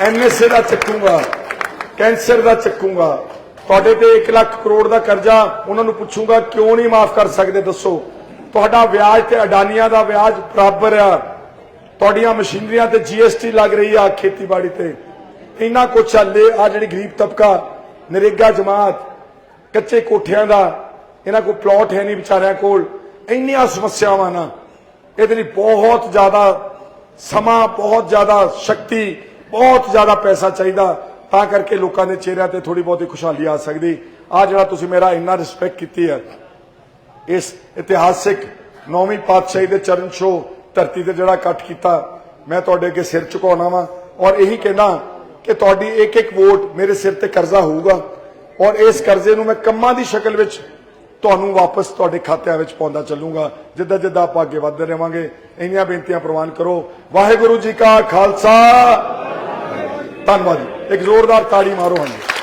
ਐਨਐਸਏ ਦਾ ਚੱਕੂੰਗਾ, ਕੈਂਸਰ ਦਾ ਚੱਕੂੰਗਾ। ਤੁਹਾਡੇ ਤੇ 1 ਲੱਖ ਕਰੋੜ ਦਾ ਕਰਜ਼ਾ, ਉਹਨਾਂ ਨੂੰ ਪੁੱਛੂੰਗਾ, ਕਿਉਂ ਨਹੀਂ ਮਾਫ ਕਰ ਸਕਦੇ, ਦੱਸੋ। ਤੁਹਾਡਾ ਵਿਆਜ ਤੇ ਅਡਾਨੀਆਂ ਦਾ ਵਿਆਜ ਬਰਾਬਰ ਆ। ਤੁਹਾਡੀਆਂ ਮਸ਼ੀਨਰੀਆਂ ਤੇ ਜੀਐਸਟੀ ਲੱਗ ਰਹੀ ਆ ਖੇਤੀਬਾੜੀ ਤੇ। ਇੰਨਾ ਕੁਛ ਹੱਲੇ ਆ ਜਿਹੜੀ ਗਰੀਬ ਤਬਕਾ, ਨਰੇਗਾ ਜਮਾਤ, ਕੱਚੇ ਕੋਠਿਆਂ ਦਾ ਇਹਨਾਂ ਕੋਲ ਪਲਾਟ ਹੈ ਨਹੀਂ ਵਿਚਾਰਿਆਂ ਕੋਲ। ਇੰਨੀਆਂ ਸਮੱਸਿਆਵਾਂ ਨਾ। ਇਹਦੇ ਲਈ ਬਹੁਤ ਜ਼ਿਆਦਾ ਸਮਾਂ, ਬਹੁਤ ਜ਼ਿਆਦਾ ਸ਼ਕਤੀ, ਬਹੁਤ ਜ਼ਿਆਦਾ ਪੈਸਾ ਚਾਹੀਦਾ। ਤਾਂ ਕਰਕੇ ਲੋਕਾਂ ਦੇ ਚਿਹਰਿਆਂ ਤੇ ਥੋੜੀ ਬਹੁਤੀ ਖੁਸ਼ਹਾਲੀ ਆ ਸਕਦੀ। ਆ ਜਿਹੜਾ ਤੁਸੀਂ ਮੇਰਾ ਇੰਨਾ ਰਿਸਪੈਕਟ ਕੀਤੀ ਹੈ, ਇਸ ਇਤਿਹਾਸਿਕ ਨੌਵੀਂ ਪਾਤਸ਼ਾਹੀ ਦੇ ਚਰਨ ਛੋਹ ਧਰਤੀ ਤੇ ਜਿਹੜਾ ਇਕੱਠ ਕੀਤਾ, ਮੈਂ ਤੁਹਾਡੇ ਅੱਗੇ ਸਿਰ ਝੁਕਾਉਣਾ ਵਾਂ। ਔਰ ਇਹੀ ਕਹਿਣਾ ਕਿ ਤੁਹਾਡੀ ਇੱਕ ਇੱਕ ਵੋਟ ਮੇਰੇ ਸਿਰ ਤੇ ਕਰਜ਼ਾ ਹੋਊਗਾ। ਔਰ ਇਸ ਕਰਜ਼ੇ ਨੂੰ ਮੈਂ ਕੰਮਾਂ ਦੀ ਸ਼ਕਲ ਵਿੱਚ ਤੁਹਾਨੂੰ ਵਾਪਸ ਤੁਹਾਡੇ ਖਾਤਿਆਂ ਵਿੱਚ ਪਾਉਂਦਾ ਚੱਲੂਗਾ। ਜਿੱਦਾਂ ਜਿੱਦਾਂ ਆਪਾਂ ਅੱਗੇ ਵਧਦੇ ਰਹਾਂਗੇ, ਇੰਨੀਆਂ ਬੇਨਤੀਆਂ ਪ੍ਰਵਾਨ ਕਰੋ। ਵਾਹਿਗੁਰੂ ਜੀ ਕਾ ਖਾਲਸਾ। ਧੰਨਵਾਦ ਜੀ। ਇੱਕ ਜ਼ੋਰਦਾਰ ਤਾੜੀ ਮਾਰੋ ਹਾਂਜੀ।